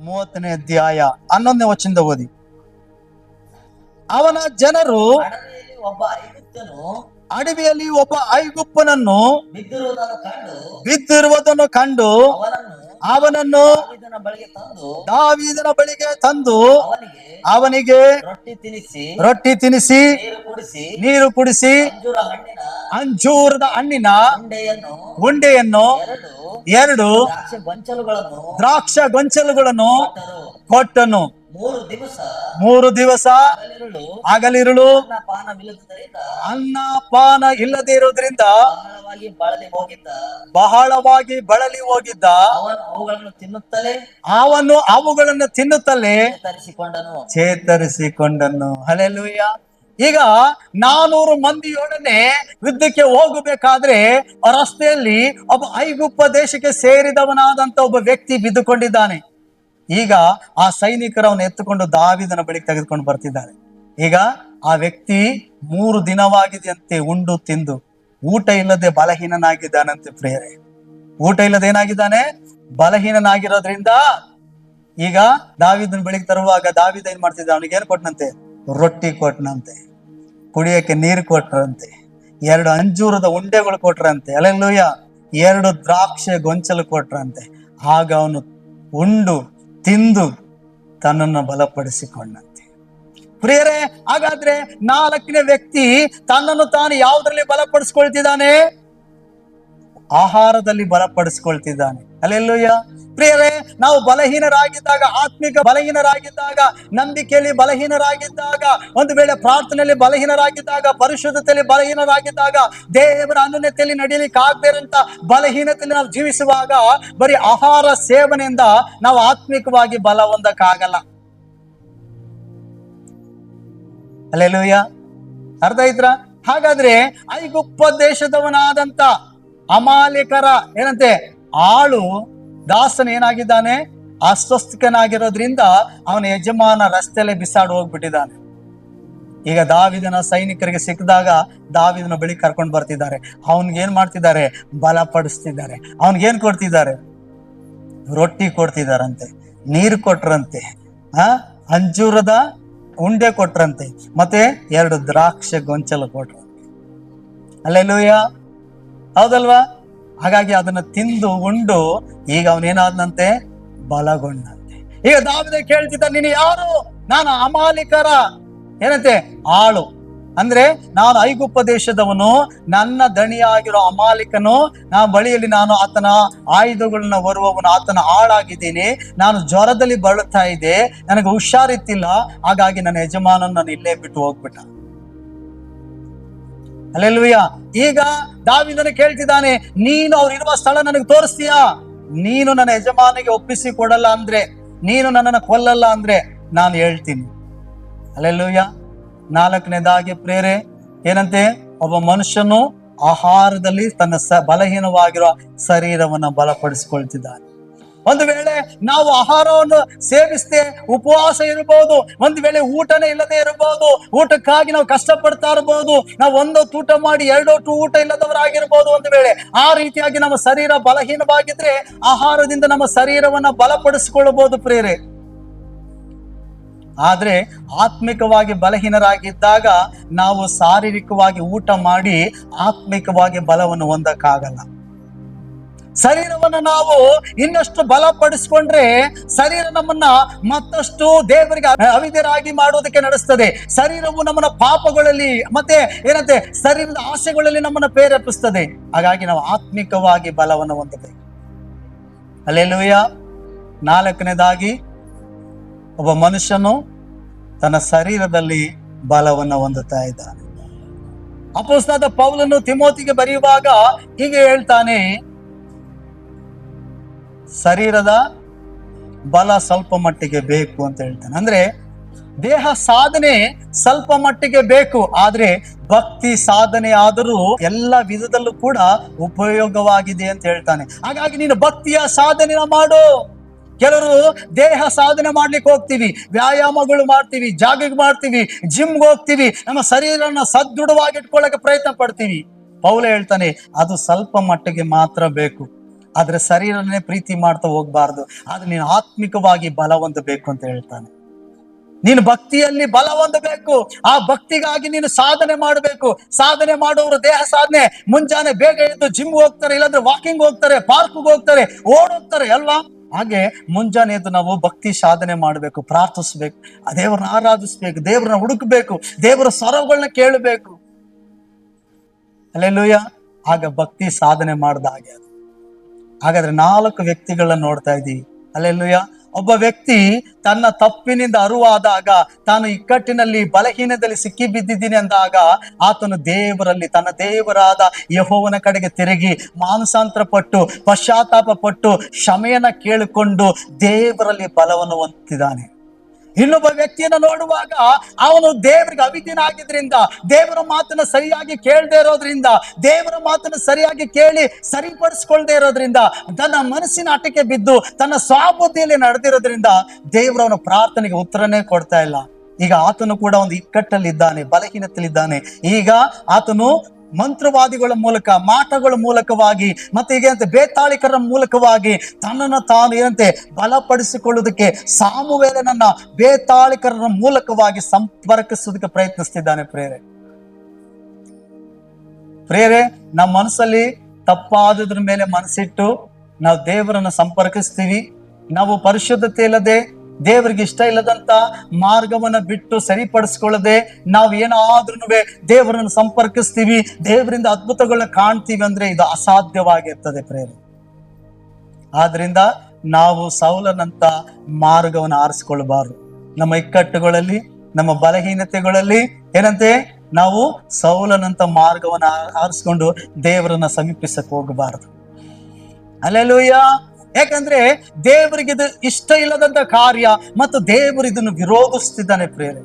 ಮೂವತ್ತನೇ ಅಧ್ಯಾಯ ಹನ್ನೊಂದನೇ ವಚನದ ಓದಿ. ಅವನ ಜನರು ಅಡವಿಯಲ್ಲಿ ಒಬ್ಬ ಐಗುಪ್ತನು ಅಡವಿಯಲ್ಲಿ ಒಬ್ಬ ಐಗುಪ್ಪನನ್ನು ಬಿದ್ದಿರುವುದನ್ನು ಕಂಡು ಬಿದ್ದಿರುವುದನ್ನು ಕಂಡು ಅವನನ್ನು ಅವನನ್ನು ದಾವೀದನ ಬಳಿಗೆ ತಂದು ದಾವೀದನ ಬಳಿಗೆ ತಂದು ಅವನಿಗೆ ರೊಟ್ಟಿ ತಿನಿಸಿ ರೊಟ್ಟಿ ತಿನಿಸಿ ನೀರು ಕುಡಿಸಿ ಅಂಜೂರದ ಹಣ್ಣಿನ ಉಂಡೆಯನ್ನು ಎರಡು ಗೊಂಚಲುಗಳನ್ನು ದ್ರಾಕ್ಷ ಗೊಂಚಲುಗಳನ್ನು ಕೊಟ್ಟನು. ಮೂರು ದಿವಸ ಮೂರು ದಿವಸ ಹಗಲಿರುಳು ಅನ್ನ ಅನ್ನ ಪಾನ ಇಲ್ಲದೆ ಇರುವುದರಿಂದ ಬಹಳವಾಗಿ ಬಳಲಿ ಹೋಗಿದ್ದ. ಬಹಳವಾಗಿ ಬಳಲಿ ಹೋಗಿದ್ದ. ಅವನು ಅವುಗಳನ್ನು ತಿನ್ನುತ್ತಲೇ ಅವನು ಅವುಗಳನ್ನು ತಿನ್ನುತ್ತಲೇ ಚೇತರಿಸಿಕೊಂಡನು. ಚೇತರಿಸಿಕೊಂಡನು. ಹಲೆಲುಯ್ಯ ಈಗ ನಾನೂರು ಮಂದಿಯೊಡನೆ ಯುದ್ಧಕ್ಕೆ ಹೋಗಬೇಕಾದ್ರೆ ರಸ್ತೆಯಲ್ಲಿ ಒಬ್ಬ ಐಗುಪ್ಪ ದೇಶಕ್ಕೆ ಸೇರಿದವನಾದಂತ ಒಬ್ಬ ವ್ಯಕ್ತಿ ಬಿದ್ದುಕೊಂಡಿದ್ದಾನೆ. ಈಗ ಆ ಸೈನಿಕರು ಅವನು ಎತ್ತುಕೊಂಡು ದಾವಿದನ ಬಳಿಗೆ ತೆಗೆದುಕೊಂಡು ಬರ್ತಿದ್ದಾರೆ. ಈಗ ಆ ವ್ಯಕ್ತಿ ಮೂರು ದಿನವಾಗಿದೆಯಂತೆ ಉಂಡು ತಿಂದು ಊಟ ಇಲ್ಲದೆ ಬಲಹೀನನಾಗಿದ್ದಾನಂತೆ ಪ್ರೇರೆ ಊಟ ಇಲ್ಲದೆ ಏನಾಗಿದ್ದಾನೆ? ಬಲಹೀನನಾಗಿರೋದ್ರಿಂದ ಈಗ ದಾವಿದನ್ ಬೆಳಿಗ್ಗೆ ತರುವಾಗ ದಾವಿದ ಏನ್ ಮಾಡ್ತಿದ್ದ ಅವನಿಗೆ ಏನ್ ಕೊಟ್ಟನಂತೆ ರೊಟ್ಟಿ ಕೊಟ್ಟನಂತೆ ಕುಡಿಯಕ್ಕೆ ನೀರು ಕೊಟ್ರಂತೆ. ಎರಡು ಅಂಜೂರದ ಉಂಡೆಗಳು ಕೊಟ್ರಂತೆ. ಅಲ್ಲೆಲ್ಲೂಯ್ಯ ಎರಡು ದ್ರಾಕ್ಷೆ ಗೊಂಚಲು ಕೊಟ್ರಂತೆ. ಆಗ ಅವನು ಉಂಡು, ತಿಂದು ತನ್ನನ್ನು ಬಲಪಡಿಸಿಕೊಂಡಂತೆ ಪ್ರಿಯರೇ, ಹಾಗಾದ್ರೆ ನಾಲ್ಕನೇ ವ್ಯಕ್ತಿ ತನ್ನನ್ನು ತಾನು ಯಾವುದರಲ್ಲಿ ಬಲಪಡಿಸ್ಕೊಳ್ತಿದ್ದಾನೆ? ಆಹಾರದಲ್ಲಿ ಬಲಪಡಿಸ್ಕೊಳ್ತಿದ್ದಾನೆ. ಅಲ್ಲೆಲ್ಲೂಯ್ಯ ಪ್ರಿಯರೇ, ನಾವು ಬಲಹೀನರಾಗಿದ್ದಾಗ, ಆತ್ಮಿಕ ಬಲಹೀನರಾಗಿದ್ದಾಗ, ನಂಬಿಕೆಯಲ್ಲಿ ಬಲಹೀನರಾಗಿದ್ದಾಗ, ಒಂದು ವೇಳೆ ಪ್ರಾರ್ಥನೆಯಲ್ಲಿ ಬಲಹೀನರಾಗಿದ್ದಾಗ, ಪರಿಶುದ್ಧತೆಯಲ್ಲಿ ಬಲಹೀನರಾಗಿದ್ದಾಗ, ದೇವರ ಅನ್ಯತೆಯಲ್ಲಿ ನಡೀಲಿಕ್ಕೆ ಆಗದಿರಂತ ಬಲಹೀನತೆಯಲ್ಲಿ ನಾವು ಜೀವಿಸುವಾಗ ಬರೀ ಆಹಾರ ಸೇವನೆಯಿಂದ ನಾವು ಆತ್ಮಿಕವಾಗಿ ಬಲ ಹೊಂದಕ್ಕಾಗಲ್ಲ. ಅಲ್ಲೆಲ್ಲೂಯ್ಯ ಅರ್ಥ ಐತ್ರ ಹಾಗಾದ್ರೆ ಐಗುಪ್ಪ ದೇಶದವನಾದಂತ ಅಮಾಲಿಕರ ಏನಂತೆ? ಆಳು ದಾಸನ ಏನಾಗಿದ್ದಾನೆ? ಅಸ್ವಸ್ಥಿಕನಾಗಿರೋದ್ರಿಂದ ಅವನ ಯಜಮಾನ ರಸ್ತೆಯಲ್ಲೇ ಬಿಸಾಡು ಹೋಗ್ಬಿಟ್ಟಿದ್ದಾನೆ. ಈಗ ದಾವಿದನ ಸೈನಿಕರಿಗೆ ಸಿಕ್ಕಿದಾಗ ದಾವಿದನ ಬಳಿ ಕರ್ಕೊಂಡು ಬರ್ತಿದ್ದಾರೆ. ಅವನ್ಗೆ ಮಾಡ್ತಿದ್ದಾರೆ? ಬಲಪಡಿಸ್ತಿದ್ದಾರೆ ಅವನ್ಗೇನ್ ಕೊಡ್ತಿದ್ದಾರೆ? ರೊಟ್ಟಿ ಕೊಡ್ತಿದಾರಂತೆ ನೀರು ಕೊಟ್ರಂತೆ. ಅಂಜೂರದ ಉಂಡೆ ಕೊಟ್ರಂತೆ. ಮತ್ತೆ ಎರಡು ದ್ರಾಕ್ಷ ಗೊಂಚಲು ಕೊಟ್ರಂತೆ ಅಲ್ಲೆಲ್ಲೂಯ ಹೌದಲ್ವಾ? ಹಾಗಾಗಿ ಅದನ್ನ ತಿಂದು ಉಂಡು, ಈಗ ಅವನೇನಾದ್ನಂತೆ? ಬಲಗೊಂಡಂತೆ. ಈಗ ದಾವಿದ ಕೇಳ್ತಿದ್ದ ನೀನು ಯಾರು? ನಾನು ಅಮಾಲಿಕರ. ಏನಂತೆ? ಆಳು. ಅಂದ್ರೆ ನಾನು ಐಗುಪ್ಪ ದೇಶದವನು ನನ್ನ ದಣಿಯಾಗಿರೋ ಅಮಾಲಿಕನು, ನಾ ಬಳಿಯಲ್ಲಿ ನಾನು ಆತನ ಆಯುಧಗಳನ್ನ ಹೊರುವವನು, ಆತನ ಆಳಾಗಿದ್ದೀನಿ, ನಾನು ಜ್ವರದಲ್ಲಿ ಬಳಲ್ತಾ ಇದ್ದೆ, ನನಗೆ ಹುಷಾರಿತ್ತಿಲ್ಲ ಹಾಗಾಗಿ ನನ್ನ ಯಜಮಾನನ ನಾನು ಇಲ್ಲೇ ಬಿಟ್ಟು ಹೋಗ್ಬಿಟ್ಟ. ಅಲ್ಲೆಲ್ವಿಯ ಈಗ ದಾವಿದನ ಕೇಳ್ತಿದ್ದಾನೆ, ನೀನು ಅವ್ರು ಇರುವ ಸ್ಥಳ ನನಗೆ ತೋರಿಸ್ತೀಯಾ? ನೀನು ನನ್ನ ಯಜಮಾನಿಗೆ ಒಪ್ಪಿಸಿ ಕೊಡಲ್ಲ ಅಂದ್ರೆ, ನೀನು ನನ್ನನ್ನು ಕೊಲ್ಲಲ್ಲ ಅಂದ್ರೆ, ನಾನು ಹೇಳ್ತೀನಿ. ಅಲ್ಲೆಲ್ಲೂಯ್ಯ ನಾಲ್ಕನೇದಾಗಿ ಪ್ರೇರೆ, ಏನಂತೆ? ಒಬ್ಬ ಮನುಷ್ಯನು ಆಹಾರದಲ್ಲಿ ತನ್ನ ಸ, ಬಲಹೀನವಾಗಿರುವ ಶರೀರವನ್ನು ಬಲಪಡಿಸಿಕೊಳ್ತಿದ್ದಾನೆ. ಒಂದು ವೇಳೆ ನಾವು ಆಹಾರವನ್ನು ಸೇವಿಸದೆ ಉಪವಾಸ ಇರಬಹುದು, ಒಂದು ವೇಳೆ ಊಟನೇ ಇಲ್ಲದೆ ಇರಬಹುದು, ಊಟಕ್ಕಾಗಿ ನಾವು ಕಷ್ಟಪಡ್ತಾ ಇರಬಹುದು, ನಾವು ಒಂದೊತ್ತು ಊಟ ಮಾಡಿ ಎರಡೊಟ್ಟು ಊಟ ಇಲ್ಲದವರಾಗಿರ್ಬೋದು ಒಂದು ವೇಳೆ ಆ ರೀತಿಯಾಗಿ ನಮ್ಮ ಶರೀರ ಬಲಹೀನವಾಗಿದ್ರೆ ಆಹಾರದಿಂದ ನಮ್ಮ ಶರೀರವನ್ನು ಬಲಪಡಿಸಿಕೊಳ್ಳಬಹುದು ಪ್ರೇರೆ. ಆದ್ರೆ ಆತ್ಮಿಕವಾಗಿ ಬಲಹೀನರಾಗಿದ್ದಾಗ ನಾವು ಶಾರೀರಿಕವಾಗಿ ಊಟ ಮಾಡಿ ಆತ್ಮಿಕವಾಗಿ ಬಲವನ್ನು ಹೊಂದಕ್ಕಾಗಲ್ಲ. ಶರೀರವನ್ನು ನಾವು ಇನ್ನಷ್ಟು ಬಲಪಡಿಸ್ಕೊಂಡ್ರೆ ಶರೀರ ನಮ್ಮನ್ನ ಮತ್ತಷ್ಟು ದೇವರಿಗೆ ಅವಿದ್ಯರಾಗಿ ಮಾಡುವುದಕ್ಕೆ ನಡೆಸ್ತದೆ. ಶರೀರವು ನಮ್ಮನ್ನ ಪಾಪಗಳಲ್ಲಿ ಮತ್ತೆ ಏನಂತೆ ಶರೀರದ ಆಸೆಗಳಲ್ಲಿ ನಮ್ಮನ್ನ ಪ್ರೇರೇಪಿಸ್ತದೆ. ಹಾಗಾಗಿ ನಾವು ಆತ್ಮಿಕವಾಗಿ ಬಲವನ್ನು ಹೊಂದಬೇಕು. ಅಲ್ಲೆಲ್ಲೂಯ್ಯ ನಾಲ್ಕನೇದಾಗಿ ಒಬ್ಬ ಮನುಷ್ಯನು ತನ್ನ ಶರೀರದಲ್ಲಿ ಬಲವನ್ನು ಹೊಂದುತ್ತಾ ಇದ್ದಾನೆ. ಅಪೋಸ್ತಾದ ಪೌಲನ್ನು ತಿಮೋತಿಗೆ ಬರೆಯುವಾಗ ಹೀಗೆ ಹೇಳ್ತಾನೆ, ಶರೀರದ ಬಲ ಸ್ವಲ್ಪ ಮಟ್ಟಿಗೆ ಬೇಕು ಅಂತ ಹೇಳ್ತಾನೆ. ಅಂದ್ರೆ ದೇಹ ಸಾಧನೆ ಸ್ವಲ್ಪ ಮಟ್ಟಿಗೆ ಬೇಕು, ಆದ್ರೆ ಭಕ್ತಿ ಸಾಧನೆ ಆದರೂ ಎಲ್ಲ ವಿಧದಲ್ಲೂ ಕೂಡ ಉಪಯೋಗವಾಗಿದೆ ಅಂತ ಹೇಳ್ತಾನೆ. ಹಾಗಾಗಿ ನೀನು ಭಕ್ತಿಯ ಸಾಧನೆ ಮಾಡು. ಕೆಲವರು ದೇಹ ಸಾಧನೆ ಮಾಡ್ಲಿಕ್ಕೆ ಹೋಗ್ತೀವಿ, ವ್ಯಾಯಾಮಗಳು ಮಾಡ್ತೀವಿ, ಜಾಗಿಂಗ್ ಮಾಡ್ತೀವಿ ಜಿಮ್ಗೆ ಹೋಗ್ತೀವಿ, ನಮ್ಮ ಶರೀರನ ಸದೃಢವಾಗಿ ಇಟ್ಕೊಳ್ಳಕ್ಕೆ ಪ್ರಯತ್ನ ಪಡ್ತೀವಿ. ಪೌಲ ಹೇಳ್ತಾನೆ, ಅದು ಸ್ವಲ್ಪ ಮಟ್ಟಿಗೆ ಮಾತ್ರ ಬೇಕು. ಆದ್ರೆ ಶರೀರನೇ ಪ್ರೀತಿ ಮಾಡ್ತಾ ಹೋಗ್ಬಾರ್ದು. ಆದ್ರೆ ನೀನು ಆತ್ಮಿಕವಾಗಿ ಬಲ ಹೊಂದಬೇಕು ಅಂತ ಹೇಳ್ತಾನೆ. ನೀನು ಭಕ್ತಿಯಲ್ಲಿ ಬಲ ಹೊಂದಬೇಕು ಆ ಭಕ್ತಿಗಾಗಿ ನೀನು ಸಾಧನೆ ಮಾಡಬೇಕು. ಸಾಧನೆ ಮಾಡುವವರು ದೇಹ ಸಾಧನೆ. ಮುಂಜಾನೆ ಬೇಗ ಎದ್ದು ಜಿಮ್ ಹೋಗ್ತಾರೆ, ಇಲ್ಲಾಂದ್ರೆ ವಾಕಿಂಗ್ ಹೋಗ್ತಾರೆ ಪಾರ್ಕ್ಗೆ ಹೋಗ್ತಾರೆ, ಓಡೋಗ್ತಾರೆ, ಅಲ್ವಾ? ಹಾಗೆ ಮುಂಜಾನೆ ಎದ್ದು ನಾವು ಭಕ್ತಿ ಸಾಧನೆ ಮಾಡಬೇಕು, ಪ್ರಾರ್ಥಿಸ್ಬೇಕು ದೇವರನ್ನ ಆರಾಧಿಸ್ಬೇಕು, ದೇವರನ್ನ ಹುಡುಕ್ಬೇಕು, ದೇವರ ಸ್ವರಗಳನ್ನ ಕೇಳಬೇಕು. ಅಲ್ಲೆಲ್ಲೂಯ ಆಗ ಭಕ್ತಿ ಸಾಧನೆ ಮಾಡ್ದ ಹಾಗೆ ಅದು. ಹಾಗಾದ್ರೆ ನಾಲ್ಕು ವ್ಯಕ್ತಿಗಳನ್ನ ನೋಡ್ತಾ ಇದ್ದೀವಿ. ಅಲ್ಲೆಲ್ಲೂಯ ಒಬ್ಬ ವ್ಯಕ್ತಿ ತನ್ನ ತಪ್ಪಿನಿಂದ ಅರುವಾದಾಗ ತಾನು ಇಕ್ಕಟ್ಟಿನಲ್ಲಿ ಬಲಹೀನದಲ್ಲಿ ಸಿಕ್ಕಿ ಬಿದ್ದಿದ್ದೀನಿ ಅಂದಾಗ ಆತನು ದೇವರಲ್ಲಿ ತನ್ನ ದೇವರಾದ ಯಹೋವನ ಕಡೆಗೆ ತಿರುಗಿ ಮಾನಸಾಂತರ ಪಟ್ಟು ಪಶ್ಚಾತ್ತಾಪ ಪಟ್ಟು ಕ್ಷಮೆಯನ್ನ ಕೇಳಿಕೊಂಡು ದೇವರಲ್ಲಿ ಬಲವನ್ನು ಹೊಂದಿದ್ದಾನೆ. ಇನ್ನೊಬ್ಬ ವ್ಯಕ್ತಿಯನ್ನ ನೋಡುವಾಗ ಅವನು ದೇವರಿಗೆ ಅವಿದಿನ ಆಗಿದ್ರಿಂದ ದೇವರ ಮಾತನ್ನ ಸರಿಯಾಗಿ ಕೇಳದೆ ಇರೋದ್ರಿಂದ, ದೇವರ ಮಾತನ್ನ ಸರಿಯಾಗಿ ಕೇಳಿ ಸರಿಪಡಿಸ್ಕೊಳ್ದೆ ಇರೋದ್ರಿಂದ, ತನ್ನ ಮನಸ್ಸಿನ ಆಟಕ್ಕೆ ಬಿದ್ದು ತನ್ನ ಸ್ವಾಬುದ್ಧಿಯಲ್ಲಿ ನಡೆದಿರೋದ್ರಿಂದ ದೇವರವನ ಪ್ರಾರ್ಥನೆಗೆ ಉತ್ತರನೇ ಕೊಡ್ತಾ ಇಲ್ಲ. ಈಗ ಆತನು ಕೂಡ ಒಂದು ಇಕ್ಕಟ್ಟಲ್ಲಿದ್ದಾನೆ, ಬಲಹೀನತೆಯಲ್ಲಿದ್ದಾನೆ. ಈಗ ಆತನು ಮಂತ್ರವಾದಿಗಳ ಮೂಲಕ ಮಾಟಗಳ ಮೂಲಕವಾಗಿ, ಮತ್ತೆ ಹೀಗೆ ಬೇತಾಳಿಕರ ಮೂಲಕವಾಗಿ ತನ್ನನ್ನು ತಾನು ಏನಂತೆ ಬಲಪಡಿಸಿಕೊಳ್ಳುವುದಕ್ಕೆ ಸಾಮುವೇಲನನ್ನ ಬೇತಾಳಿಕರ ಮೂಲಕವಾಗಿ ಸಂಪರ್ಕಿಸೋದಕ್ಕೆ ಪ್ರಯತ್ನಿಸ್ತಿದ್ದಾನೆ ಪ್ರೇರೆ. ಪ್ರೇರೆ, ನಮ್ಮ ಮನಸ್ಸಲ್ಲಿ ತಪ್ಪಾದದ್ರ ಮೇಲೆ ಮನಸ್ಸಿಟ್ಟು, ನಾವು ದೇವರನ್ನು ಸಂಪರ್ಕಿಸ್ತೀವಿ. ನಾವು ಪರಿಶುದ್ಧತೆ ಇಲ್ಲದೆ ದೇವರಿಗೆ ಇಷ್ಟ ಇಲ್ಲದಂತ ಮಾರ್ಗವನ್ನು ಬಿಟ್ಟು ಸರಿಪಡಿಸ್ಕೊಳ್ಳದೆ ನಾವು ಏನಾದ್ರೂ ದೇವರನ್ನು ಸಂಪರ್ಕಿಸ್ತೀವಿ, ದೇವರಿಂದ ಅದ್ಭುತಗಳನ್ನ ಕಾಣ್ತೀವಿ ಅಂದ್ರೆ ಇದು ಅಸಾಧ್ಯವಾಗಿರ್ತದೆ ಪ್ರೇರೆ. ಆದ್ರಿಂದ ನಾವು ಸೌಲನಂತ ಮಾರ್ಗವನ್ನು ಆರಿಸ್ಕೊಳ್ಬಾರ್ದು. ನಮ್ಮ ಇಕ್ಕಟ್ಟುಗಳಲ್ಲಿ, ನಮ್ಮ ಬಲಹೀನತೆಗಳಲ್ಲಿ ಏನಂತೆ? ನಾವು ಸೌಲನಂತ ಮಾರ್ಗವನ್ನು ಆರಿಸ್ಕೊಂಡು ದೇವರನ್ನ ಸಮೀಪಿಸಕ್ಕೆ ಹೋಗಬಾರದು. ಅಲ್ಲೆಲ್ಲೂಯ್ಯ ಯಾಕಂದ್ರೆ ದೇವರಿಗೆ ಇದು ಇಷ್ಟ ಇಲ್ಲದಂತ ಕಾರ್ಯ ಮತ್ತು ದೇವರು ಇದನ್ನು ವಿರೋಧಿಸ್ತಿದ್ದಾನೆ ಪ್ರೇರೆ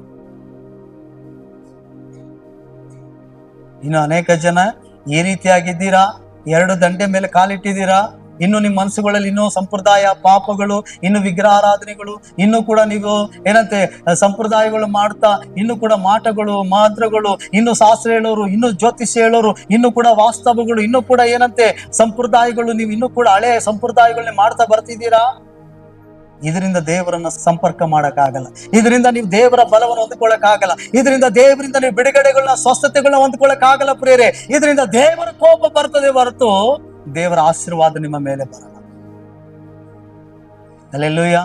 ಇನ್ನು ಅನೇಕ ಜನ ಈ ರೀತಿಯಾಗಿದ್ದೀರಾ? ಎರಡು ದಂಡೆ ಮೇಲೆ ಕಾಲಿಟ್ಟಿದ್ದೀರಾ? ಇನ್ನು ನಿಮ್ಮ ಮನಸ್ಸುಗಳಲ್ಲಿ ಇನ್ನೂ ಸಂಪ್ರದಾಯ, ಪಾಪಗಳು, ಇನ್ನು ವಿಗ್ರಹಾರಾಧನೆಗಳು, ಇನ್ನು ಕೂಡ ನೀವು ಏನಂತೆ, ಸಂಪ್ರದಾಯಗಳು ಮಾಡ್ತಾ, ಇನ್ನು ಕೂಡ ಮಾಟಗಳು ಮಾತ್ರಗಳು ಇನ್ನು ಶಾಸ್ತ್ರ ಹೇಳೋರು, ಇನ್ನು ಜ್ಯೋತಿಷ್ಯ ಹೇಳೋರು, ಇನ್ನು ಕೂಡ ವಾಸ್ತವಗಳು, ಇನ್ನು ಕೂಡ ಏನಂತೆ, ಸಂಪ್ರದಾಯಗಳು, ನೀವು ಇನ್ನು ಕೂಡ ಹಳೆ ಸಂಪ್ರದಾಯಗಳನ್ನ ಮಾಡ್ತಾ ಬರ್ತಿದ್ದೀರಾ? ಇದರಿಂದ ದೇವರನ್ನ ಸಂಪರ್ಕ ಮಾಡಕ್ಕಾಗಲ್ಲ. ಇದರಿಂದ ನೀವು ದೇವರ ಬಲವನ್ನು ಹೊಂದ್ಕೊಳ್ಳಕ್ಕಾಗಲ್ಲ. ಇದರಿಂದ ದೇವರಿಂದ ನೀವು ಬಿಡುಗಡೆಗಳನ್ನ ಸ್ವಸ್ಥತೆಗಳನ್ನ ಹೊಂದ್ಕೊಳ್ಳಕ್ಕಾಗಲ್ಲ ಪ್ರೇರೆ ಇದರಿಂದ ದೇವರ ಕೋಪ ಬರ್ತದೆ ಹೊರತು ದೇವರ ಆಶೀರ್ವಾದ ನಿಮ್ಮ ಮೇಲೆ ಬರಲ್ಲ ಅಲ್ಲೆಲ್ಲೂಯ್ಯ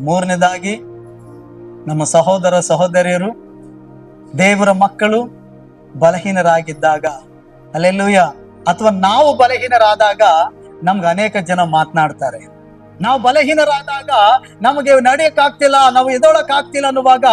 ಮೂರನೇದಾಗಿ, ನಮ್ಮ ಸಹೋದರ ಸಹೋದರಿಯರು, ದೇವರ ಮಕ್ಕಳು ಬಲಹೀನರಾಗಿದ್ದಾಗ ಅಲ್ಲೆಲ್ಲೂಯ್ಯ ಅಥವಾ ನಾವು ಬಲಹೀನರಾದಾಗ ನಮ್ಗೆ ಅನೇಕ ಜನ ಮಾತನಾಡ್ತಾರೆ. ನಾವು ಬಲಹೀನರಾದಾಗ ನಮಗೆ ನಡೆಯಕ್ ಆಗ್ತಿಲ್ಲ ನಾವು ಎದೊಳಕ್ ಆಗ್ತಿಲ್ಲ ಅನ್ನುವಾಗ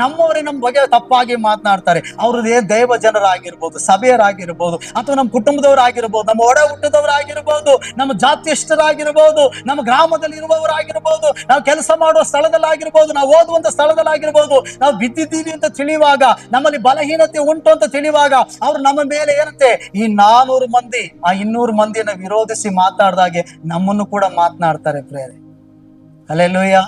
ನಮ್ಮವರೇ ನಮ್ಮ ಬಗ್ಗೆ ತಪ್ಪಾಗಿ ಮಾತನಾಡ್ತಾರೆ. ಅವ್ರದ್ದು ದೈವ ಜನರಾಗಿರ್ಬೋದು, ಸಭೆಯರಾಗಿರ್ಬೋದು, ಅಥವಾ ನಮ್ಮ ಕುಟುಂಬದವರಾಗಿರ್ಬೋದು, ನಮ್ಮ ಒಡ ಹುಟ್ಟದವರಾಗಿರ್ಬೋದು, ನಮ್ಮ ಜಾತ್ಯಸ್ಥರಾಗಿರ್ಬೋದು ನಮ್ಮ ಗ್ರಾಮದಲ್ಲಿ ಇರುವವರಾಗಿರ್ಬೋದು ನಾವು ಕೆಲಸ ಮಾಡುವ ಸ್ಥಳದಲ್ಲಾಗಿರ್ಬೋದು, ನಾವು ಓದುವಂತ ಸ್ಥಳದಲ್ಲಾಗಿರ್ಬೋದು, ನಾವು ಬಿದ್ದಿದ್ದೀವಿ ಅಂತ ತಿಳಿಯುವಾಗ, ನಮ್ಮಲ್ಲಿ ಬಲಹೀನತೆ ಉಂಟು ಅಂತ ತಿಳಿಯುವಾಗ ಅವ್ರು ನಮ್ಮ ಮೇಲೆ ಏನಂತೆ, ಈ ನಾನೂರು ಮಂದಿ, ಆ ಇನ್ನೂರು ಮಂದಿಯನ್ನು ವಿರೋಧಿಸಿ ಮಾತಾಡ್ದಾಗೆ ನಮ್ಮನ್ನು ಕೂಡ ಮಾತನಾಡ್ತಾರೆ. ಪ್ರೇರೆ ಅಲ್ಲೆಲ್ಲೂಯ್ಯ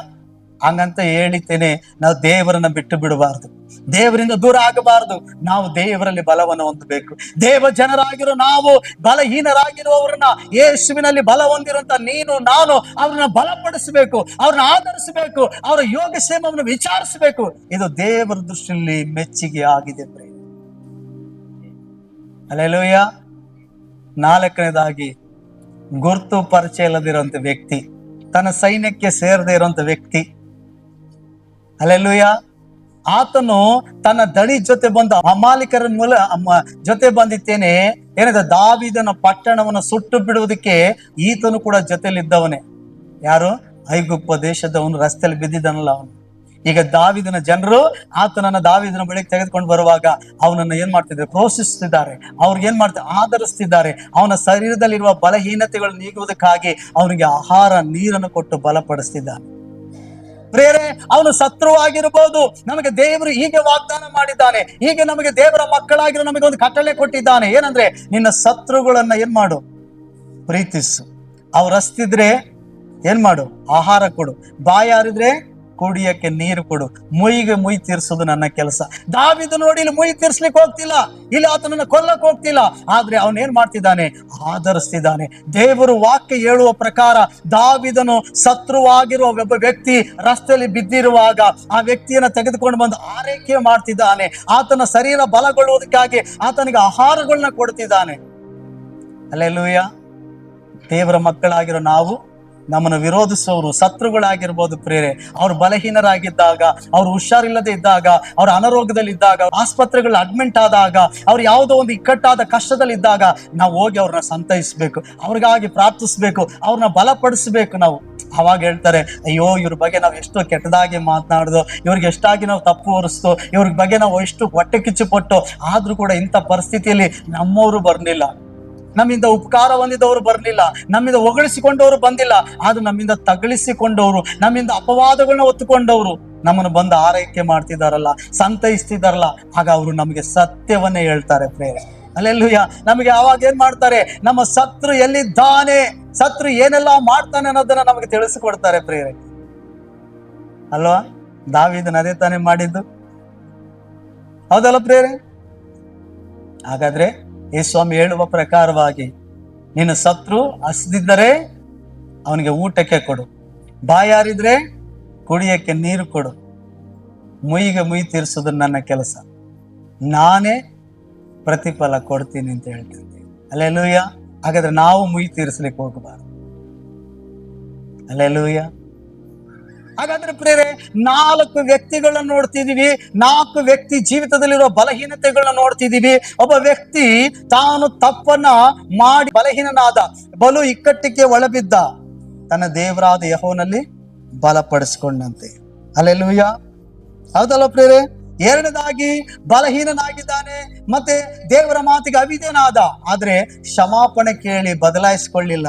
ಹಂಗಂತ ಹೇಳಿದ್ದೇನೆ, ನಾವು ದೇವರನ್ನ ಬಿಟ್ಟು ಬಿಡಬಾರ್ದು. ದೇವರಿಂದ ದೂರ ಆಗಬಾರದು. ನಾವು ದೇವರಲ್ಲಿ ಬಲವನ್ನು ಹೊಂದಬೇಕು. ದೇವ ಜನರಾಗಿರೋ ನಾವು, ಬಲಹೀನರಾಗಿರುವವರನ್ನ ಯೇಸುವಿನಲ್ಲಿ ಬಲ ಹೊಂದಿರುವಂತ ನೀನು, ನಾನು ಅವ್ರನ್ನ ಬಲಪಡಿಸಬೇಕು, ಅವ್ರನ್ನ ಆಧರಿಸಬೇಕು, ಅವರ ಯೋಗಕ್ಷೇಮವನ್ನು ವಿಚಾರಿಸಬೇಕು. ಇದು ದೇವರ ದೃಷ್ಟಿಯಲ್ಲಿ ಮೆಚ್ಚುಗೆ ಆಗಿದೆ ಪ್ರೇಮ ಅಲ್ಲೆಲೂಯ್ಯ ನಾಲ್ಕನೇದಾಗಿ, ಗುರ್ತು ಪರಿಚಯ ಇಲ್ಲದಿರುವಂತ ವ್ಯಕ್ತಿ. ತನ್ನ ಸೈನ್ಯಕ್ಕೆ ಸೇರದೇ ಇರುವಂತ ವ್ಯಕ್ತಿ. ಅಲ್ಲೆಲ್ಲೂಯ್ಯ ಆತನು ತನ್ನ ದಡಿ ಜೊತೆ ಬಂದ ಅಮಾಲಿಕರ ಮೂಲ ಜೊತೆ ಬಂದಿದ್ದೇನೆ. ಏನಿದೆ ದಾವಿದನ ಪಟ್ಟಣವನ್ನು ಸುಟ್ಟು ಬಿಡುವುದಕ್ಕೆ ಈತನು ಕೂಡ ಜೊತೆಲಿದ್ದವನೇ ಯಾರು? ಐಗುಪ್ಪ ದೇಶದವನು ರಸ್ತೆಯಲ್ಲಿ ಬಿದ್ದಿದ್ದಾನಲ್ಲ ಅವನು. ಈಗ ದಾವಿದನ ಜನರು ಆತನನ್ನ ದಾವಿದನ ಬಳಿಗೆ ತೆಗೆದುಕೊಂಡು ಬರುವಾಗ ಅವನನ್ನ ಏನ್ ಮಾಡ್ತಿದ್ದಾರೆ? ಪ್ರೋತ್ಸಿಸ್ತಿದ್ದಾರೆ ಅವ್ರಿಗೆ ಏನ್ ಮಾಡ್ತಾರೆ ಆಧರಿಸ್ತಿದ್ದಾರೆ. ಅವನ ಶರೀರದಲ್ಲಿರುವ ಬಲಹೀನತೆಗಳು ನೀಗುವುದಕ್ಕಾಗಿ ಅವನಿಗೆ ಆಹಾರ, ನೀರನ್ನು ಕೊಟ್ಟು ಬಲಪಡಿಸ್ತಿದ್ದಾನೆ ಪ್ರೇರೆ, ಅವನು ಶತ್ರು ಆಗಿರ್ಬೋದು ನಮಗೆ ದೇವರು ಹೀಗೆ ವಾಗ್ದಾನ ಮಾಡಿದ್ದಾನೆ. ಹೀಗೆ ನಮಗೆ ದೇವರ ಮಕ್ಕಳಾಗಿರೋ ನಮಗೆ ಒಂದು ಕಟ್ಟಳೆ ಕೊಟ್ಟಿದ್ದಾನೆ. ಏನಂದ್ರೆ, ನಿನ್ನ ಶತ್ರುಗಳನ್ನ ಏನ್ ಮಾಡು? ಪ್ರೀತಿಸು. ಅವ್ರು ಹಸ್ತಿದ್ರೆ ಏನ್ ಮಾಡು? ಆಹಾರ ಕೊಡು. ಬಾಯಾರಿದ್ರೆ ಕುಡಿಯಕ್ಕೆ ನೀರು ಕೊಡು. ಮುಯಿಗೆ ಮುಯಿ ತೀರ್ಸೋದು ನನ್ನ ಕೆಲಸ. ದಾವಿದು ನೋಡಿ ಇಲ್ಲಿ ಮುಯಿ ತೀರ್ಸ್ಲಿಕ್ಕೆ ಹೋಗ್ತಿಲ್ಲ. ಇಲ್ಲಿ ಆತನನ್ನು ಕೊಲ್ಲಕ್ಕೆ ಹೋಗ್ತಿಲ್ಲ. ಆದ್ರೆ ಅವನ್ ಏನ್ ಮಾಡ್ತಿದ್ದಾನೆ? ಆಧರಿಸ್ತಿದ್ದಾನೆ. ದೇವರು ವಾಕ್ಯ ಹೇಳುವ ಪ್ರಕಾರ ದಾವಿದನು ಶತ್ರುವಾಗಿರುವ ಒಬ್ಬ ವ್ಯಕ್ತಿ ರಸ್ತೆಯಲ್ಲಿ ಬಿದ್ದಿರುವಾಗ ಆ ವ್ಯಕ್ತಿಯನ್ನ ತೆಗೆದುಕೊಂಡು ಬಂದು ಆರೈಕೆ ಮಾಡ್ತಿದ್ದಾನೆ. ಆತನ ಶರೀರ ಬಲಗೊಳ್ಳುವುದಕ್ಕಾಗಿ ಆತನಿಗೆ ಆಹಾರಗಳನ್ನ ಕೊಡ್ತಿದ್ದಾನೆ. ಅಲ್ಲೆಲ್ಲೂಯ್ಯ ದೇವರ ಮಕ್ಕಳಾಗಿರೋ ನಾವು ನಮ್ಮನ್ನು ವಿರೋಧಿಸೋರು, ಶತ್ರುಗಳಾಗಿರ್ಬೋದು ಪ್ರೇರೆ ಅವ್ರು ಬಲಹೀನರಾಗಿದ್ದಾಗ, ಅವ್ರು ಹುಷಾರಿಲ್ಲದೆ ಇದ್ದಾಗ, ಅವ್ರ ಅನಾರೋಗ್ಯದಲ್ಲಿದ್ದಾಗ ಆಸ್ಪತ್ರೆಗಳು ಅಡ್ಮಿಂಟ್ ಆದಾಗ, ಅವ್ರು ಯಾವುದೋ ಒಂದು ಇಕ್ಕಟ್ಟಾದ ಕಷ್ಟದಲ್ಲಿದ್ದಾಗ ನಾವು ಹೋಗಿ ಅವ್ರನ್ನ ಸಂತೈಸ್ಬೇಕು. ಅವ್ರಿಗಾಗಿ ಪ್ರಾರ್ಥಿಸ್ಬೇಕು. ಅವ್ರನ್ನ ಬಲಪಡಿಸ್ಬೇಕು ನಾವು. ಅವಾಗ ಹೇಳ್ತಾರೆ, ಅಯ್ಯೋ, ಇವ್ರ ಬಗ್ಗೆ ನಾವು ಎಷ್ಟು ಕೆಟ್ಟದಾಗಿ ಮಾತನಾಡ್ದು. ಇವ್ರಿಗೆ ಎಷ್ಟಾಗಿ ನಾವು ತಪ್ಪು ಹೊರಿಸ್ತು ಇವ್ರ ಬಗ್ಗೆ ನಾವು ಎಷ್ಟು ಹೊಟ್ಟೆ ಕಿಚ್ಚು ಪಟ್ಟು ಆದ್ರೂ ಕೂಡ ಇಂಥ ಪರಿಸ್ಥಿತಿಯಲ್ಲಿ ನಮ್ಮವರು ಬರ್ಲಿಲ್ಲ. ನಮ್ಮಿಂದ ಉಪಕಾರ ಹೊಂದಿದವರು ಬರಲಿಲ್ಲ, ನಮ್ಮಿಂದ ಹೊಗಳಿಸಿಕೊಂಡವರು ಬಂದಿಲ್ಲ, ಆದ್ರೆ ನಮ್ಮಿಂದ ತಗಳಿಸಿಕೊಂಡವರು ನಮ್ಮಿಂದ ಅಪವಾದಗಳನ್ನ ಹೊತ್ತುಕೊಂಡವರು ನಮ್ಮನ್ನು ಬಂದು ಆರೈಕೆ ಮಾಡ್ತಿದಾರಲ್ಲ, ಸಂತೈಸ್ತಿದಾರಲ್ಲ, ಆಗ ಅವರು ನಮಗೆ ಸತ್ಯವನ್ನೇ ಹೇಳ್ತಾರೆ ಪ್ರೇರೆ ಅಲ್ಲೆಲ್ಲೂಯ್ಯ. ನಮಗೆ ಅವಾಗ ಏನ್ ಮಾಡ್ತಾರೆ? ನಮ್ಮ ಶತ್ರು ಎಲ್ಲಿದ್ದಾನೆ? ಶತ್ರು ಏನೆಲ್ಲ ಮಾಡ್ತಾನೆ ಅನ್ನೋದನ್ನ ನಮಗೆ ತಿಳಿಸಿಕೊಡ್ತಾರೆ ಪ್ರೇರೆ ಅಲ್ವಾ? ದಾವಿದನ್ ಅದೇ ತಾನೇ ಮಾಡಿದ್ದು. ಹೌದಲ್ಲ ಪ್ರೇರೆ ಹಾಗಾದ್ರೆ ಈ ಸ್ವಾಮಿ, ಹೇಳುವ ಪ್ರಕಾರವಾಗಿ, ನಿನ್ನ ಶತ್ರು ಹಸ್ದಿದ್ದರೆ ಅವನಿಗೆ ಊಟಕ್ಕೆ ಕೊಡು. ಬಾಯಾರಿದ್ರೆ ಕುಡಿಯಕ್ಕೆ ನೀರು ಕೊಡು. ಮುಯಿಗೆ ಮುಯಿ ತೀರಿಸೋದು ನನ್ನ ಕೆಲಸ. ನಾನೇ ಪ್ರತಿಫಲ ಕೊಡ್ತೀನಿ ಅಂತ ಹೇಳ್ತೀನಿ ಲೂಯ್ಯ ಹಾಗಾದ್ರೆ ನಾವು ಮುಯಿ ತೀರಿಸ್ಲಿಕ್ಕೆ ಹೋಗಬಾರ್ದು. ಅಲ್ಲೆಲ್ಲೂಯ್ಯ ಹಾಗಾದ್ರೆ ಪ್ರೇರೆ ನಾಲ್ಕು ವ್ಯಕ್ತಿಗಳನ್ನ ನೋಡ್ತಿದೀವಿ, ನಾಲ್ಕು ವ್ಯಕ್ತಿ ಜೀವಿತದಲ್ಲಿರೋ ಬಲಹೀನತೆಗಳನ್ನ ನೋಡ್ತಿದೀವಿ. ಒಬ್ಬ ವ್ಯಕ್ತಿ ತಾನು ತಪ್ಪನ್ನ ಮಾಡಿ ಬಲಹೀನನಾದ, ಬಲು ಇಕ್ಕಟ್ಟಿಗೆ ಒಳಬಿದ್ದ, ತನ್ನ ದೇವರಾದ ಯಹೋನಲ್ಲಿ ಬಲಪಡಿಸ್ಕೊಂಡಂತೆ. ಅಲ್ಲೆಲ್ಲೂಯ್ಯ ಹೌದಲ್ಲ ಪ್ರೇರೆ ಎರಡನೇದಾಗಿ ಬಲಹೀನನಾಗಿದ್ದಾನೆ, ಮತ್ತೆ ದೇವರ ಮಾತಿಗೆ ಅವಿದೇನಾದ ಆದ್ರೆ ಕ್ಷಮಾಪಣೆ ಕೇಳಿ ಬದಲಾಯಿಸ್ಕೊಳ್ಳಿಲ್ಲ.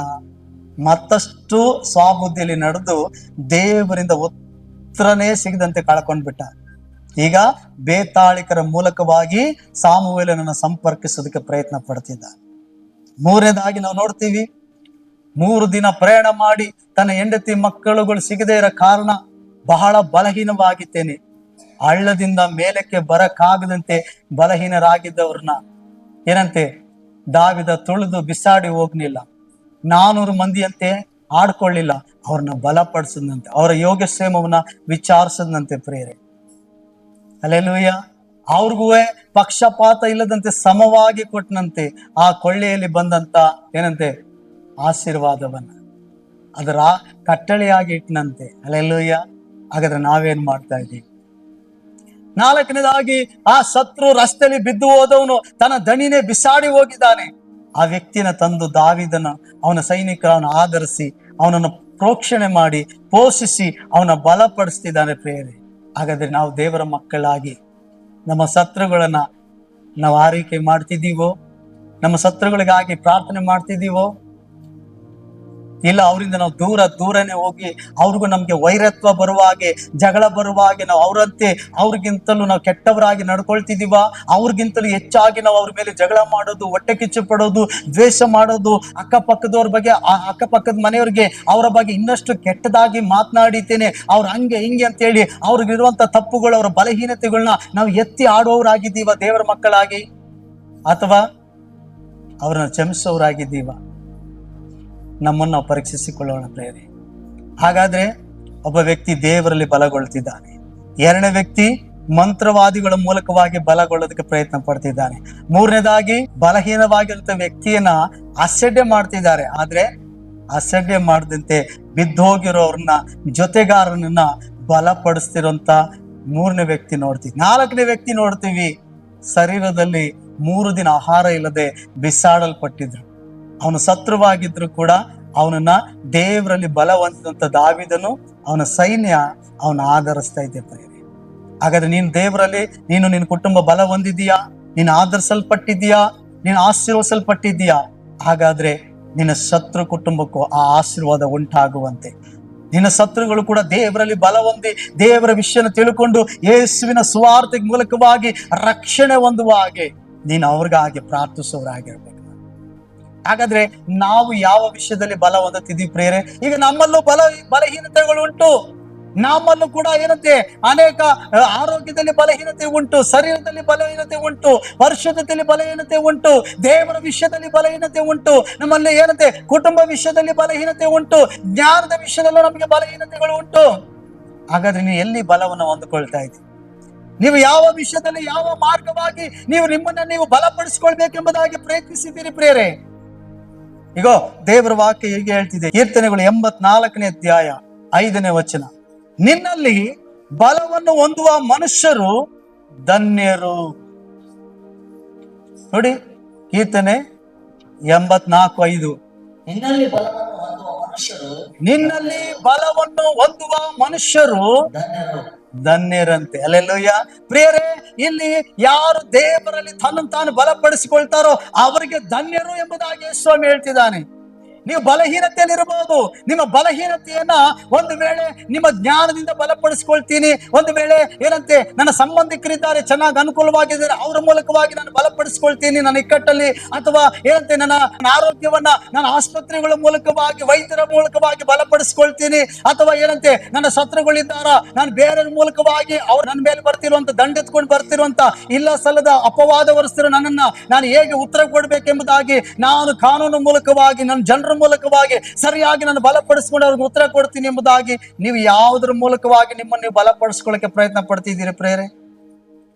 ಮತ್ತಷ್ಟು ಸ್ವಾಬುದ್ಧಿಯಲ್ಲಿ ನಡೆದು ದೇವರಿಂದ ಉತ್ತರನೇ ಸಿಗದಂತೆ ಕಳ್ಕೊಂಡ್ಬಿಟ್ಟ ಈಗ ಬೇತಾಳಿಕರ ಮೂಲಕವಾಗಿ ಸಾಮುವೇಲನನ್ನು ಸಂಪರ್ಕಿಸೋದಕ್ಕೆ ಪ್ರಯತ್ನ ಪಡ್ತಿದ್ದ. ಮೂರನೇದಾಗಿ ನಾವು ನೋಡ್ತೀವಿ, ಮೂರು ದಿನ ಪ್ರಯಾಣ ಮಾಡಿ ತನ್ನ ಹೆಂಡತಿ ಮಕ್ಕಳುಗಳು ಸಿಗದೇ ಇರೋ ಕಾರಣ ಬಹಳ ಬಲಹೀನವಾಗಿದ್ದೇನೆ. ಹಳ್ಳದಿಂದ ಮೇಲಕ್ಕೆ ಬರಕಾಗದಂತೆ ಬಲಹೀನರಾಗಿದ್ದವ್ರನ್ನ. ಏನಂತೆ, ದಾವಿದ ತುಳಿದು ಬಿಸಾಡಿ ಹೋಗ್ಲಿಲ್ಲ. ನಾನೂರು ಮಂದಿಯಂತೆ ಆಡ್ಕೊಳ್ಳಿಲ್ಲ. ಅವ್ರನ್ನ ಬಲಪಡಿಸದಂತೆ, ಅವರ ಯೋಗಕ್ಷೇಮವನ್ನ ವಿಚಾರಿಸದಂತೆ ಪ್ರೇರೆ. ಅಲ್ಲೆಲ್ಲೂಯ್ಯ ಅವ್ರಿಗೂ ಪಕ್ಷಪಾತ ಇಲ್ಲದಂತೆ ಸಮವಾಗಿ ಕೊಟ್ಟನಂತೆ ಆ ಕೊಳ್ಳೆಯಲ್ಲಿ ಬಂದಂತ ಏನಂತೆ? ಆಶೀರ್ವಾದವನ್ನ. ಅದರ ಕಟ್ಟಳೆಯಾಗಿ ಇಟ್ಟನಂತೆ. ಅಲ್ಲೆಲ್ಲೂಯ್ಯ ಹಾಗಾದ್ರೆ ನಾವೇನ್ ಮಾಡ್ತಾ ಇದ್ದೀವಿ? ನಾಲ್ಕನೇದಾಗಿ ಆ ಶತ್ರು ರಸ್ತೆಯಲ್ಲಿ ಬಿದ್ದು ಹೋದವನು ತನ್ನ ದಣಿನೇ ಬಿಸಾಡಿ ಹೋಗಿದ್ದಾನೆ. ಆ ವ್ಯಕ್ತಿನ ತಂದು ದಾವಿದನ, ಅವನ ಸೈನಿಕರನ್ನು ಆಧರಿಸಿ, ಅವನನ್ನು ಪ್ರೋಕ್ಷಣೆ ಮಾಡಿ, ಪೋಷಿಸಿ, ಅವನ ಬಲಪಡಿಸ್ತಿದ್ದಾನೆ ಪ್ರೇರೆ ಹಾಗಾದ್ರೆ ನಾವು ದೇವರ ಮಕ್ಕಳಾಗಿ ನಮ್ಮ ಶತ್ರುಗಳನ್ನ ನಾವು ಆರೈಕೆ ಮಾಡ್ತಿದ್ದೀವೋ? ನಮ್ಮ ಶತ್ರುಗಳಿಗಾಗಿ ಪ್ರಾರ್ಥನೆ ಮಾಡ್ತಿದ್ದೀವೋ? ಇಲ್ಲ, ಅವರಿಂದ ನಾವು ದೂರ, ದೂರನೇ ಹೋಗಿ ಅವ್ರಿಗೂ ನಮಗೆ ವೈರತ್ವ ಬರುವ ಹಾಗೆ, ಜಗಳ ಬರುವ ಹಾಗೆ ನಾವು ಅವರಂತೆ, ಅವ್ರಿಗಿಂತಲೂ ನಾವು ಕೆಟ್ಟವರಾಗಿ ನಡ್ಕೊಳ್ತಿದೀವ, ಅವ್ರಿಗಿಂತಲೂ ಹೆಚ್ಚಾಗಿ ನಾವು ಅವ್ರ ಮೇಲೆ ಜಗಳ ಮಾಡೋದು, ಹೊಟ್ಟೆ ಕಿಚ್ಚು ಪಡೋದು, ದ್ವೇಷ ಮಾಡೋದು, ಅಕ್ಕಪಕ್ಕದವ್ರ ಬಗ್ಗೆ, ಆ ಅಕ್ಕಪಕ್ಕದ ಮನೆಯವ್ರಿಗೆ ಅವರ ಬಗ್ಗೆ ಇನ್ನಷ್ಟು ಕೆಟ್ಟದಾಗಿ ಮಾತನಾಡಿದ್ದೇನೆ, ಅವ್ರು ಹಂಗೆ, ಹಿಂಗೆ ಅಂತೇಳಿ ಅವ್ರಿಗಿರುವಂತ ತಪ್ಪುಗಳು, ಅವರ ಬಲಹೀನತೆಗಳನ್ನ ನಾವು ಎತ್ತಿ ಆಡುವವರಾಗಿದ್ದೀವ ದೇವರ ಮಕ್ಕಳಾಗಿ. ಅಥವಾ ಅವ್ರನ್ನ ಕ್ಷಮಿಸೋರಾಗಿದ್ದೀವ ನಮ್ಮನ್ನು ಪರೀಕ್ಷಿಸಿಕೊಳ್ಳೋಣ ಪ್ರೇರಿ ಹಾಗಾದ್ರೆ ಒಬ್ಬ ವ್ಯಕ್ತಿ ದೇವರಲ್ಲಿ ಬಲಗೊಳ್ತಿದ್ದಾನೆ. ಎರಡನೇ ವ್ಯಕ್ತಿ ಮಂತ್ರವಾದಿಗಳ ಮೂಲಕವಾಗಿ ಬಲಗೊಳ್ಳೋದಕ್ಕೆ ಪ್ರಯತ್ನ ಪಡ್ತಿದ್ದಾನೆ. ಮೂರನೇದಾಗಿ ಬಲಹೀನವಾಗಿರುವಂತ ವ್ಯಕ್ತಿಯನ್ನ ಅಸಡ್ಡೆ ಮಾಡ್ತಿದ್ದಾರೆ. ಆದ್ರೆ ಅಸಡ್ಡೆ ಮಾಡದಂತೆ ಬಿದ್ದೋಗಿರೋರನ್ನ ಜೊತೆಗಾರನನ್ನ ಬಲಪಡಿಸ್ತಿರೋಂತ ಮೂರನೇ ವ್ಯಕ್ತಿ ನೋಡ್ತೀವಿ. ನಾಲ್ಕನೇ ವ್ಯಕ್ತಿ ನೋಡ್ತೀವಿ. ಶರೀರದಲ್ಲಿ ಮೂರು ದಿನ ಆಹಾರ ಇಲ್ಲದೆ ಬಿಸಾಡಲ್ಪಟ್ಟಿದ್ರು. ಅವನು ಶತ್ರುವಾಗಿದ್ರು ಕೂಡ ಅವನನ್ನ ದೇವರಲ್ಲಿ ಬಲ ಹೊಂದಿದಂತ ದಾವಿದನು ಅವನ ಸೈನ್ಯ ಅವನ ಆಧರಿಸ್ತಾ ಇದೆ ಪ್ರೇರಿ ಹಾಗಾದ್ರೆ ನೀನು ದೇವರಲ್ಲಿ, ನೀನು ನಿನ್ನ ಕುಟುಂಬ ಬಲ ಹೊಂದಿದೀಯಾ ನೀನು ಆಧರಿಸಲ್ಪಟ್ಟಿದೀಯಾ ನೀನು ಆಶೀರ್ವಸಲ್ಪಟ್ಟಿದ್ದೀಯಾ ಹಾಗಾದ್ರೆ ನಿನ್ನ ಶತ್ರು ಕುಟುಂಬಕ್ಕೂ ಆ ಆಶೀರ್ವಾದ ಉಂಟಾಗುವಂತೆ. ನಿನ್ನ ಶತ್ರುಗಳು ಕೂಡ ದೇವರಲ್ಲಿ ಬಲ ಹೊಂದಿ ದೇವರ ವಿಷಯನ ತಿಳ್ಕೊಂಡು ಯೇಸುವಿನ ಸುವಾರ್ಥ ಮೂಲಕವಾಗಿ ರಕ್ಷಣೆ ಹೊಂದುವ ಹಾಗೆ ನೀನು ಅವ್ರಿಗಾಗಿ ಪ್ರಾರ್ಥಿಸೋರಾಗಿರ್ಬೇಕು ಹಾಗಾದ್ರೆ ನಾವು ಯಾವ ವಿಷಯದಲ್ಲಿ ಬಲ ಹೊಂದುತ್ತಿದ್ದೀವಿ ಪ್ರೇರೆ ಈಗ ನಮ್ಮಲ್ಲೂ ಬಲ, ಬಲಹೀನತೆಗಳು ಉಂಟು. ನಮ್ಮಲ್ಲೂ ಕೂಡ ಏನಂತೆ? ಅನೇಕ ಆರೋಗ್ಯದಲ್ಲಿ ಬಲಹೀನತೆ ಉಂಟು, ಶರೀರದಲ್ಲಿ ಬಲಹೀನತೆ ಉಂಟು ವರ್ಷದಲ್ಲಿ ಬಲಹೀನತೆ ಉಂಟು, ದೇವರ ವಿಷಯದಲ್ಲಿ ಬಲಹೀನತೆ ಉಂಟು, ನಮ್ಮಲ್ಲಿ ಏನಂತೆ? ಕುಟುಂಬ ವಿಷಯದಲ್ಲಿ ಬಲಹೀನತೆ ಉಂಟು, ಜ್ಞಾನದ ವಿಷಯದಲ್ಲೂ ನಮಗೆ ಬಲಹೀನತೆಗಳು ಉಂಟು. ಹಾಗಾದ್ರೆ ನೀವು ಎಲ್ಲಿ ಬಲವನ್ನು ಹೊಂದಿಕೊಳ್ತಾ ಇದ್ದೀವಿ ನೀವು ಯಾವ ವಿಷಯದಲ್ಲಿ ಯಾವ ಮಾರ್ಗವಾಗಿ ನೀವು ನಿಮ್ಮನ್ನ ನೀವು ಬಲಪಡಿಸಿಕೊಳ್ಬೇಕೆಂಬುದಾಗಿ ಪ್ರಯತ್ನಿಸಿದ್ದೀರಿ ಪ್ರೇರೆ ಈಗ ದೇವರ ವಾಕ್ಯ ಹೇಗೆ ಹೇಳ್ತಿದೆ. ಕೀರ್ತನೆಗಳು ಎಂಬತ್ನಾಲ್ಕನೇ ಅಧ್ಯಾಯ ಐದನೇ ವಚನ. ನಿನ್ನಲ್ಲಿ ಬಲವನ್ನು ಹೊಂದುವ ಮನುಷ್ಯರು ಧನ್ಯರು. ನೋಡಿ ಕೀರ್ತನೆ ಎಂಬತ್ನಾಲ್ಕು ಐದು. ನಿನ್ನಲ್ಲಿ ಬಲವನ್ನು ಹೊಂದುವ ಮನುಷ್ಯರು ಧನ್ಯರಂತೆ. ಅಲ್ಲೆಲ್ಲೂಯ್ಯ ಪ್ರಿಯರೇ ಇಲ್ಲಿ ಯಾರು ದೇವರಲ್ಲಿ ತನ್ನ ತಾನು ಬಲಪಡಿಸಿಕೊಳ್ತಾರೋ ಅವರಿಗೆ ಧನ್ಯರು ಎಂಬುದಾಗಿ ಸ್ವಾಮಿ ಹೇಳ್ತಿದ್ದಾನೆ. ನೀವು ಬಲಹೀನತೆಯಲ್ಲಿರಬಹುದು. ನಿಮ್ಮ ಬಲಹೀನತೆಯನ್ನ ಒಂದು ವೇಳೆ ನಿಮ್ಮ ಜ್ಞಾನದಿಂದ ಬಲಪಡಿಸ್ಕೊಳ್ತೀನಿ, ಒಂದು ವೇಳೆ ಏನಂತೆ, ನನ್ನ ಸಂಬಂಧಿಕರಿದ್ದಾರೆ, ಚೆನ್ನಾಗಿ ಅನುಕೂಲವಾಗಿದ್ದಾರೆ, ಅವರ ಮೂಲಕವಾಗಿ ನಾನು ಬಲಪಡಿಸ್ಕೊಳ್ತೀನಿ, ನನ್ನ ಇಕ್ಕಟ್ಟಲ್ಲಿ ಅಥವಾ ಏನಂತೆ, ನನ್ನ ಆರೋಗ್ಯವನ್ನ ನಾನು ಆಸ್ಪತ್ರೆಗಳ ಮೂಲಕವಾಗಿ, ವೈದ್ಯರ ಮೂಲಕವಾಗಿ ಬಲಪಡಿಸ್ಕೊಳ್ತೀನಿ, ಅಥವಾ ಏನಂತೆ, ನನ್ನ ಶತ್ರುಗಳಿದ್ದಾರ, ನಾನು ಬೇರೆಯವ್ರ ಮೂಲಕವಾಗಿ ಅವ್ರು ನನ್ನ ಮೇಲೆ ಬರ್ತಿರುವಂತ, ದಂಡೆತ್ಕೊಂಡು ಬರ್ತಿರುವಂತ ಇಲ್ಲ ಸಲ್ಲದ ಅಪವಾದ ಹೊರಿಸ್ತಿರೋ ನನ್ನನ್ನ ನಾನು ಹೇಗೆ ಉತ್ತರ ಕೊಡಬೇಕೆಂಬುದಾಗಿ ನಾನು ಕಾನೂನು ಮೂಲಕವಾಗಿ ನನ್ನ ಜನರ ಮೂಲಕವಾಗಿ ಸರಿಯಾಗಿ ನಾನು ಬಲಪಡಿಸ್ಕೊಂಡು ಅವ್ರಿಗೆ ಉತ್ತರ ಕೊಡ್ತೀನಿ ಎಂಬುದಾಗಿ ನೀವು ಯಾವುದರ ಮೂಲಕವಾಗಿ ನಿಮ್ಮನ್ನು ನೀವು ಬಲಪಡಿಸ್ಕೊಳ್ಳಕ್ಕೆ ಪ್ರಯತ್ನ ಪಡ್ತಿದ್ದೀರಿ ಪ್ರೇರೆ?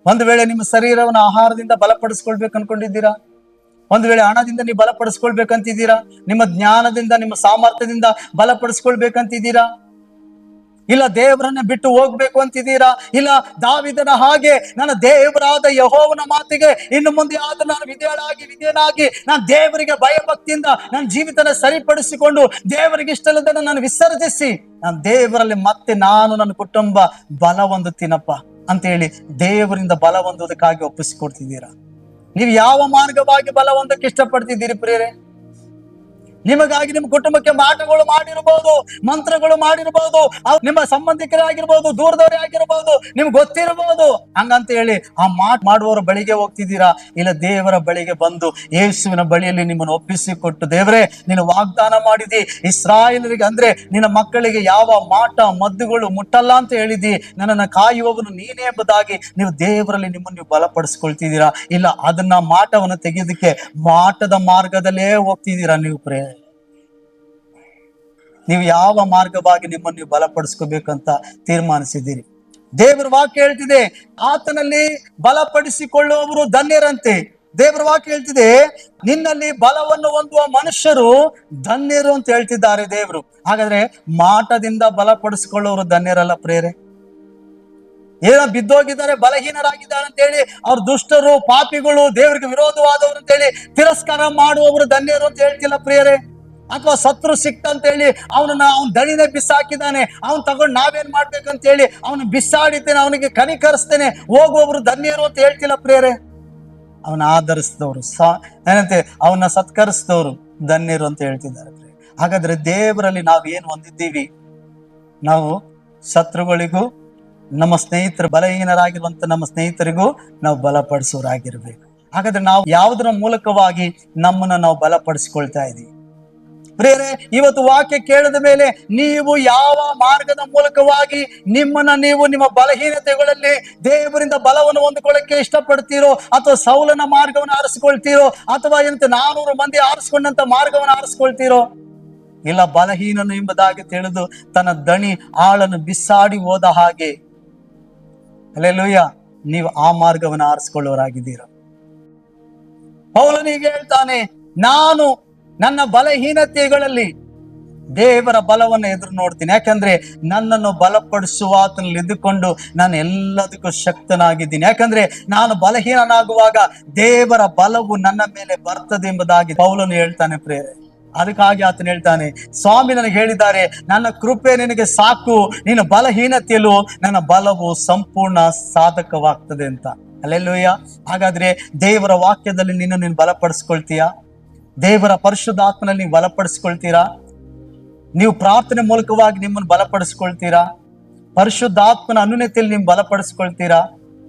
ಒಂದು ವೇಳೆ ನಿಮ್ಮ ಶರೀರವನ್ನು ಆಹಾರದಿಂದ ಬಲಪಡಿಸ್ಕೊಳ್ಬೇಕು ಅನ್ಕೊಂಡಿದ್ದೀರಾ? ಒಂದು ವೇಳೆ ಹಣದಿಂದ ನೀವು ಬಲಪಡಿಸ್ಕೊಳ್ಬೇಕಂತಿದ್ದೀರಾ? ನಿಮ್ಮ ಜ್ಞಾನದಿಂದ, ನಿಮ್ಮ ಸಾಮರ್ಥ್ಯದಿಂದ ಬಲಪಡಿಸ್ಕೊಳ್ಬೇಕಂತಿದ್ದೀರಾ? ಇಲ್ಲ ದೇವರನ್ನ ಬಿಟ್ಟು ಹೋಗ್ಬೇಕು ಅಂತಿದ್ದೀರಾ? ಇಲ್ಲ ದಾವಿದನ ಹಾಗೆ ನನ್ನ ದೇವರಾದ ಯಹೋವನ ಮಾತಿಗೆ ಇನ್ನು ಮುಂದೆ ಆದ ನಾನು ವಿಧೇಯನಾಗಿ ವಿಧೇಯನಾಗಿ ನಾನು ದೇವರಿಗೆ ಭಯಭಕ್ತಿಯಿಂದ ನನ್ನ ಜೀವಿತನ ಸರಿಪಡಿಸಿಕೊಂಡು ದೇವರಿಗೆ ಇಷ್ಟಲ್ಲದನ್ನು ನಾನು ವಿಸರ್ಜಿಸಿ, ನಾನು ದೇವರಲ್ಲಿ ಮತ್ತೆ ನಾನು ನನ್ನ ಕುಟುಂಬ ಬಲ ಹೊಂದುತ್ತೀನಪ್ಪ ಅಂತೇಳಿ ದೇವರಿಂದ ಬಲ ಹೊಂದುವುದಕ್ಕಾಗಿ ಒಪ್ಪಿಸಿಕೊಡ್ತಿದ್ದೀರಾ? ನೀವು ಯಾವ ಮಾರ್ಗವಾಗಿ ಬಲ ಹೊಂದಕ್ಕೆ ಇಷ್ಟಪಡ್ತಿದ್ದೀರಿ ಪ್ರಿಯರೇ? ನಿಮಗಾಗಿ ನಿಮ್ಮ ಕುಟುಂಬಕ್ಕೆ ಮಾಟಗಳು ಮಾಡಿರಬಹುದು ಮಂತ್ರಗಳು ಮಾಡಿರಬಹುದು ನಿಮ್ಮ ಸಂಬಂಧಿಕರೇ ಆಗಿರ್ಬೋದು ದೂರದವರೇ ಆಗಿರ್ಬೋದು, ನಿಮ್ಗೆ ಗೊತ್ತಿರಬಹುದು ಹಂಗಂತ ಹೇಳಿ ಆ ಮಾಟ್ ಮಾಡುವವರ ಬಳಿಗೆ ಹೋಗ್ತಿದ್ದೀರಾ? ಇಲ್ಲ ದೇವರ ಬಳಿಗೆ ಬಂದು ಯೇಸುವಿನ ಬಳಿಯಲ್ಲಿ ನಿಮ್ಮನ್ನು ಒಪ್ಪಿಸಿಕೊಟ್ಟು, ದೇವರೇ, ನೀನು ವಾಗ್ದಾನ ಮಾಡಿದಿ. ಇಸ್ರಾಯೇಲರಿಗೆ ಅಂದ್ರೆ ನಿನ್ನ ಮಕ್ಕಳಿಗೆ ಯಾವ ಮಾಟ ಮದ್ದುಗಳು ಮುಟ್ಟಲ್ಲ ಅಂತ ಹೇಳಿದಿ. ನನ್ನನ್ನು ಕಾಯುವವನು ನೀನೇ ಎಂಬುದಾಗಿ ನೀವು ದೇವರಲ್ಲಿ ನಿಮ್ಮನ್ನು ನೀವು ಬಲಪಡಿಸ್ಕೊಳ್ತಿದ್ದೀರಾ? ಇಲ್ಲ ಅದನ್ನ ಮಾಟವನ್ನು ತೆಗೆಯೋದಕ್ಕೆ ಮಾಟದ ಮಾರ್ಗದಲ್ಲೇ ಹೋಗ್ತಿದ್ದೀರಾ ನೀವು ಪ್ರೇ ನೀವು ಯಾವ ಮಾರ್ಗವಾಗಿ ನಿಮ್ಮನ್ನು ನೀವು ಬಲಪಡಿಸ್ಕೋಬೇಕಂತ ತೀರ್ಮಾನಿಸಿದ್ದೀರಿ. ದೇವರ ವಾಕ್ಯ ಹೇಳ್ತಿದೆ, ಆತನಲ್ಲಿ ಬಲಪಡಿಸಿಕೊಳ್ಳುವವರು ಧನ್ಯರಂತೆ. ದೇವರ ವಾಕ್ಯ ಹೇಳ್ತಿದೆ, ನಿನ್ನಲ್ಲಿ ಬಲವನ್ನು ಹೊಂದುವ ಮನುಷ್ಯರು ಧನ್ಯರು ಅಂತ ಹೇಳ್ತಿದ್ದಾರೆ ದೇವರು. ಹಾಗಾದ್ರೆ ಮಾಟದಿಂದ ಬಲಪಡಿಸಿಕೊಳ್ಳುವವರು ಧನ್ಯರಲ್ಲ ಪ್ರೇರೆ. ಏನೋ ಬಿದ್ದೋಗಿದ್ದಾರೆ, ಬಲಹೀನರಾಗಿದ್ದಾರೆ ಅಂತ ಹೇಳಿ, ಅವ್ರ ದುಷ್ಟರು, ಪಾಪಿಗಳು ದೇವರಿಗೆ ವಿರೋಧವಾದವರು ಅಂತ ಹೇಳಿ ತಿರಸ್ಕಾರ ಮಾಡುವವರು ಧನ್ಯರು ಅಂತ ಹೇಳ್ತಿಲ್ಲ ಪ್ರಿಯರೇ ಅಥವಾ ಸತ್ರು ಸಿಕ್ತ ಅಂತ ಹೇಳಿ ಅವನನ್ನ ಅವ್ನ ದಣಿನ ಬಿಸಾಕಿದ್ದಾನೆ ಅವನು ತಗೊಂಡು ನಾವೇನ್ ಮಾಡ್ಬೇಕಂತ ಹೇಳಿ ಅವನು ಬಿಸಾಡಿದ್ದೇನೆ, ಅವನಿಗೆ ಕನಿಕರಿಸ್ತೇನೆ ಹೋಗುವವರು ಧನ್ಯರು ಅಂತ ಹೇಳ್ತಿಲ್ಲ ಪ್ರಿಯರೇ. ಅವನ ಆಧರಿಸಿದವರು ಏನಂತೆ, ಅವನ್ನ ಸತ್ಕರಿಸಿದವರು ಧನ್ಯರು ಅಂತ ಹೇಳ್ತಿದ್ದಾರೆ. ಹಾಗಾದ್ರೆ ದೇವರಲ್ಲಿ ನಾವು ಏನು ಹೊಂದಿದ್ದೀವಿ? ನಾವು ಶತ್ರುಗಳಿಗೂ, ನಮ್ಮ ಸ್ನೇಹಿತರು ಬಲಹೀನರಾಗಿರುವಂತ ನಮ್ಮ ಸ್ನೇಹಿತರಿಗೂ ನಾವು ಬಲಪಡಿಸೋರಾಗಿರ್ಬೇಕು ಹಾಗಾದ್ರೆ ನಾವು ಯಾವುದರ ಮೂಲಕವಾಗಿ ನಮ್ಮನ್ನ ನಾವು ಬಲಪಡಿಸ್ಕೊಳ್ತಾ ಇದೀವಿ? ಪ್ರೇರೆ, ಇವತ್ತು ವಾಕ್ಯ ಕೇಳಿದ ಮೇಲೆ ನೀವು ಯಾವ ಮಾರ್ಗದ ಮೂಲಕವಾಗಿ ನಿಮ್ಮನ್ನ ನೀವು ನಿಮ್ಮ ಬಲಹೀನತೆಗಳಲ್ಲಿ ದೇವರಿಂದ ಬಲವನ್ನು ಹೊಂದಿಕೊಳ್ಳಕ್ಕೆ ಇಷ್ಟಪಡ್ತೀರೋ ಅಥವಾ ಸೌಲನ ಮಾರ್ಗವನ್ನು ಆರಿಸ್ಕೊಳ್ತೀರೋ ಅಥವಾ ಏನಂತ ನಾನೂರು ಮಂದಿ ಆರಿಸ್ಕೊಂಡಂತ ಮಾರ್ಗವನ್ನು ಆರಿಸ್ಕೊಳ್ತೀರೋ? ಇಲ್ಲ, ಬಲಹೀನನು ಎಂಬುದಾಗಿ ತಿಳಿದು ತನ್ನ ದಣಿ ಆಳನ್ನು ಬಿಸಾಡಿ ಹೋದ ಹಾಗೆ. ಅಲ್ಲೆಲ್ಲೂಯ್ಯ ನೀವು ಆ ಮಾರ್ಗವನ್ನು ಆರಿಸ್ಕೊಳ್ಳೋರಾಗಿದ್ದೀರ ಪೌಲನಿಗೆ ಹೇಳ್ತಾನೆ, ನಾನು ನನ್ನ ಬಲಹೀನತೆಗಳಲ್ಲಿ ದೇವರ ಬಲವನ್ನು ಎದುರು ನೋಡ್ತೀನಿ. ಯಾಕಂದ್ರೆ ನನ್ನನ್ನು ಬಲಪಡಿಸುವ ಆತನಲ್ಲಿ ಇದ್ದುಕೊಂಡು ನಾನು ಎಲ್ಲದಕ್ಕೂ ಶಕ್ತನಾಗಿದ್ದೀನಿ. ಯಾಕಂದ್ರೆ ನಾನು ಬಲಹೀನನಾಗುವಾಗ ದೇವರ ಬಲವು ನನ್ನ ಮೇಲೆ ಬರ್ತದೆ ಎಂಬುದಾಗಿ ಪೌಲನು ಹೇಳ್ತಾನೆ ಪ್ರೇರೆ ಅದಕ್ಕಾಗಿ ಆತನು ಹೇಳ್ತಾನೆ, ಸ್ವಾಮಿ ನನಗೆ ಹೇಳಿದ್ದಾರೆ, ನನ್ನ ಕೃಪೆ ನಿನಗೆ ಸಾಕು, ನೀನು ಬಲಹೀನತೆಯಲ್ಲೂ ನನ್ನ ಬಲವು ಸಂಪೂರ್ಣ ಸಾಧಕವಾಗ್ತದೆ ಅಂತ. ಅಲ್ಲೆಲ್ಲೂಯ್ಯ ಹಾಗಾದ್ರೆ ದೇವರ ವಾಕ್ಯದಲ್ಲಿ ನಿನ್ನ ನೀನು ಬಲಪಡಿಸ್ಕೊಳ್ತೀಯಾ? ದೇವರ ಪರಿಶುದ್ಧಾತ್ಮನಲ್ಲಿ ನೀವು ಬಲಪಡಿಸ್ಕೊಳ್ತೀರಾ? ನೀವು ಪ್ರಾರ್ಥನೆ ಮೂಲಕವಾಗಿ ನಿಮ್ಮನ್ನು ಬಲಪಡಿಸ್ಕೊಳ್ತೀರಾ? ಪರಿಶುದ್ಧಾತ್ಮನ ಅನುನತೆಯಲ್ಲಿ ನೀವು ಬಲಪಡಿಸ್ಕೊಳ್ತೀರಾ?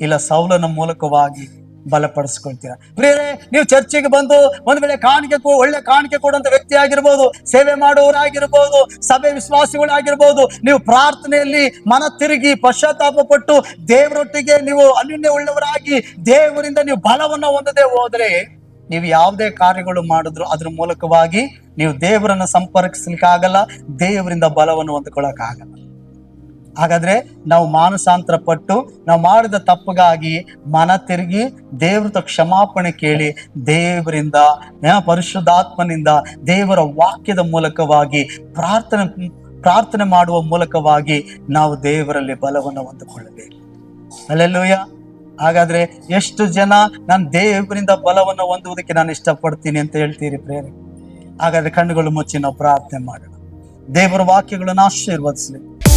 ಇಲ್ಲ, ಸೌಲನ ಮೂಲಕವಾಗಿ ಬಲಪಡಿಸ್ಕೊಳ್ತೀರಾ? ಪ್ರಿಯರೇ, ನೀವು ಚರ್ಚಿಗೆ ಬಂದು ಒಂದ್ ವೇಳೆ ಕಾಣಿಕೆ ಒಳ್ಳೆ ಕಾಣಿಕೆ ಕೊಡುವಂತ ವ್ಯಕ್ತಿ ಆಗಿರ್ಬೋದು ಸೇವೆ ಮಾಡುವವರಾಗಿರ್ಬೋದು, ಸಭೆ ವಿಶ್ವಾಸಿಗಳಾಗಿರ್ಬೋದು, ನೀವು ಪ್ರಾರ್ಥನೆಯಲ್ಲಿ ಮನ ತಿರುಗಿ ಪಶ್ಚಾತ್ತಾಪ ಪಟ್ಟು ದೇವರೊಟ್ಟಿಗೆ ನೀವು ಅನ್ಯೋನ್ಯ ಉಳ್ಳವರಾಗಿ ದೇವರಿಂದ ನೀವು ಬಲವನ್ನು ಹೊಂದದೆ ಹೋದ್ರೆ ನೀವು ಯಾವುದೇ ಕಾರ್ಯಗಳು ಮಾಡಿದ್ರು ಅದ್ರ ಮೂಲಕವಾಗಿ ನೀವು ದೇವರನ್ನ ಸಂಪರ್ಕಿಸ್ಲಿಕ್ಕೆ ಆಗಲ್ಲ, ದೇವರಿಂದ ಬಲವನ್ನು ಹೊಂದ್ಕೊಳಕ್ ಆಗಲ್ಲ. ಹಾಗಾದ್ರೆ ನಾವು ಮಾನಸಾಂತರ ಪಟ್ಟು ನಾವು ಮಾಡಿದ ತಪ್ಪಿಗಾಗಿ ಮನ ತಿರುಗಿ ದೇವ್ರದ ಕ್ಷಮಾಪಣೆ ಕೇಳಿ ದೇವರಿಂದ ಪರಿಶುದ್ಧಾತ್ಮನಿಂದ ದೇವರ ವಾಕ್ಯದ ಮೂಲಕವಾಗಿ, ಪ್ರಾರ್ಥನೆ ಪ್ರಾರ್ಥನೆ ಮಾಡುವ ಮೂಲಕವಾಗಿ ನಾವು ದೇವರಲ್ಲಿ ಬಲವನ್ನು ಹೊಂದಿಕೊಳ್ಳಬೇಕು. ಅಲ್ಲೆಲ್ಲೂಯ ಹಾಗಾದ್ರೆ ಎಷ್ಟು ಜನ ನನ್ನ ದೇವರಿಂದ ಬಲವನ್ನು ಹೊಂದುವುದಕ್ಕೆ ನಾನು ಇಷ್ಟಪಡ್ತೀನಿ ಅಂತ ಹೇಳ್ತೀರಿ ಪ್ರೇರೆ? ಹಾಗಾದ್ರೆ ಕಣ್ಣುಗಳು ಮುಚ್ಚಿ ನಾವು ಪ್ರಾರ್ಥನೆ ಮಾಡೋಣ. ದೇವರ ವಾಕ್ಯಗಳನ್ನು ಆಶೀರ್ವದಿಸಲಿ.